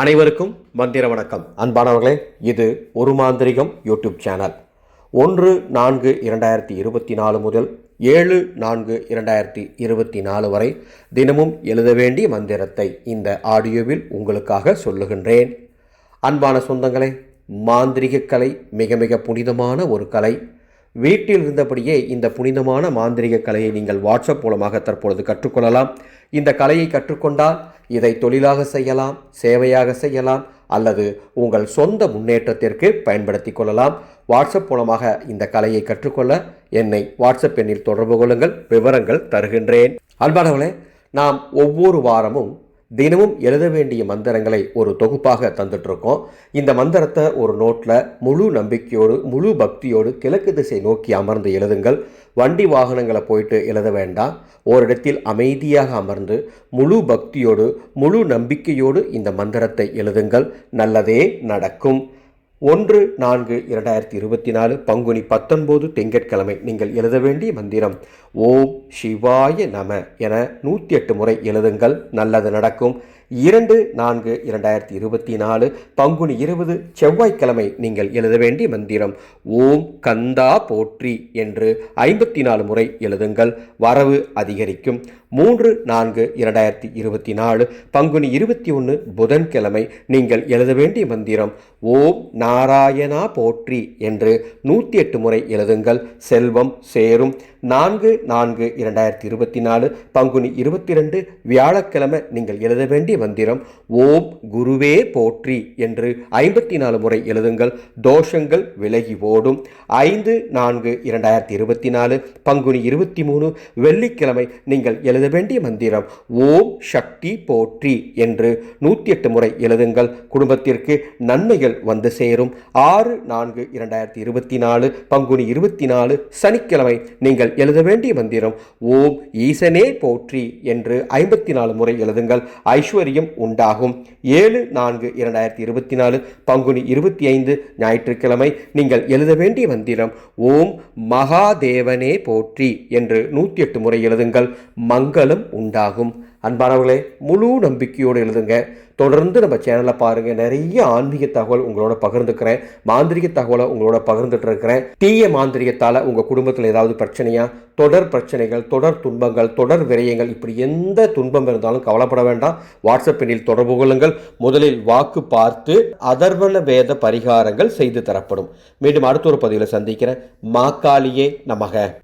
அனைவருக்கும் மந்திர வணக்கம். அன்பானவர்களே இது ஒரு மாந்திரிகம் யூடியூப் சேனல். ஒன்று நான்கு இரண்டாயிரத்தி இருபத்தி நாலு முதல் ஏழு நான்கு இரண்டாயிரத்தி இருபத்தி நாலு வரை தினமும் எழுத வேண்டிய மந்திரத்தை இந்த ஆடியோவில் உங்களுக்காக சொல்லுகின்றேன். அன்பான சொந்தங்களே மாந்திரிக கலை மிக மிக புனிதமான ஒரு கலை. வீட்டில் இருந்தபடியே இந்த புனிதமான மாந்திரிக கலையை நீங்கள் வாட்ஸ்அப் மூலமாக தற்பொழுது கற்றுக்கொள்ளலாம். இந்த கலையை கற்றுக்கொண்டால் இதை தொழிலாக செய்யலாம் சேவையாக செய்யலாம் அல்லது உங்கள் சொந்த முன்னேற்றத்திற்கு பயன்படுத்தி கொள்ளலாம். வாட்ஸ்அப் மூலமாக இந்த கலையை கற்றுக்கொள்ள என்னை வாட்ஸ்அப் எண்ணில் தொடர்பு கொள்ளுங்கள் விவரங்கள் தருகின்றேன். அன்பானவர்களே நாம் ஒவ்வொரு வாரமும் தினமும் எழுத வேண்டிய மந்திரங்களை ஒரு தொகுப்பாக தந்துட்ருக்கோம் இந்த மந்திரத்தை ஒரு நோட்டில் முழு நம்பிக்கையோடு முழு பக்தியோடு கிழக்கு திசை நோக்கி அமர்ந்து எழுதுங்கள். வண்டி வாகனங்களை போயிட்டு எழுத வேண்டாம். ஓரிடத்தில் அமைதியாக அமர்ந்து முழு பக்தியோடு முழு நம்பிக்கையோடு இந்த மந்திரத்தை எழுதுங்கள். நல்லதே நடக்கும். ஒன்று நான்கு இரண்டாயிரத்தி இருபத்தி நாலு பங்குனி பத்தொன்பது திங்கட்கிழமை. நீங்கள் எழுத வேண்டிய மந்திரம் ஓம் சிவாய நம என நூற்றி எட்டு முறை எழுதுங்கள். நல்லது நடக்கும். இரண்டு நான்கு இரண்டாயிரத்தி இருபத்தி நாலு பங்குனி இருபது செவ்வாய்க்கிழமை நீங்கள் எழுத வேண்டிய மந்திரம். ஓம் கந்தா போற்றி என்று ஐம்பத்தி நாலு முறை எழுதுங்கள். வரவு அதிகரிக்கும். மூன்று நான்கு இரண்டாயிரத்தி இருபத்தி நாலு பங்குனி இருபத்தி ஒன்று புதன்கிழமை நீங்கள் எழுத வேண்டிய மந்திரம். ஓம் நாராயணா போற்றி என்று நூற்றி எட்டு முறை எழுதுங்கள். செல்வம் சேரும். நான்கு நான்கு இரண்டாயிரத்தி இருபத்தி நாலு பங்குனி இருபத்தி ரெண்டு வியாழக்கிழமை நீங்கள் எழுத வேண்டிய மந்திரம் ஓம் குருவே போற்றி என்று ஐம்பத்தி நாலு முறை எழுதுங்கள். தோஷங்கள் விலகி ஓடும். ஐந்து நான்கு இரண்டாயிரத்தி இருபத்தி நாலு பங்குனி இருபத்தி மூணு வெள்ளிக்கிழமை நீங்கள் எழுத வேண்டிய மந்திரம் ஓம் சக்தி போற்றி என்று நூற்றி எட்டு முறை எழுதுங்கள். குடும்பத்திற்கு நன்மைகள் வந்து சேரும். ஆறு நான்கு இரண்டாயிரத்தி இருபத்தி நாலு பங்குனி இருபத்தி நாலு சனிக்கிழமை நீங்கள் எழுத வேண்டிய மந்திரம் ஓம் ஈசனே போற்றி என்று ஐம்பத்தி நாலு முறை எழுதுங்கள். ஐஸ்வர்யம் உண்டாகும். ஏழு நான்கு இரண்டாயிரத்தி இருபத்தி நாலு பங்குனி இருபத்தி ஐந்து ஞாயிற்றுக்கிழமை. நீங்கள் எழுத வேண்டிய மந்திரம் ஓம் மகாதேவனே போற்றி என்று நூற்றி எட்டு முறை எழுதுங்கள். மங்களம் உண்டாகும். அன்பானவர்களே முழு நம்பிக்கையோடு எழுதுங்க. தொடர்ந்து நம்ம சேனலை பாருங்கள் நிறைய ஆன்மீக தகவல் உங்களோட பகிர்ந்துக்கிறேன். மாந்திரிக தகவலை உங்களோட பகிர்ந்துட்டு இருக்கிறேன் தீய மாந்திரிகத்தால் உங்கள் குடும்பத்தில் ஏதாவது பிரச்சனையா? தொடர் பிரச்சனைகள் தொடர் துன்பங்கள் தொடர் விரயங்கள் இப்படி எந்த துன்பம் இருந்தாலும் கவலைப்பட வேண்டாம். வாட்ஸ்அப் எண்ணில் தொடர்பு கொள்ளுங்கள். முதலில் வாக்கு பார்த்து அதர்வன வேத பரிகாரங்கள் செய்து தரப்படும். மீண்டும் அடுத்த ஒரு பதிவில் சந்திக்கிறேன். மாக்காளியே நமக.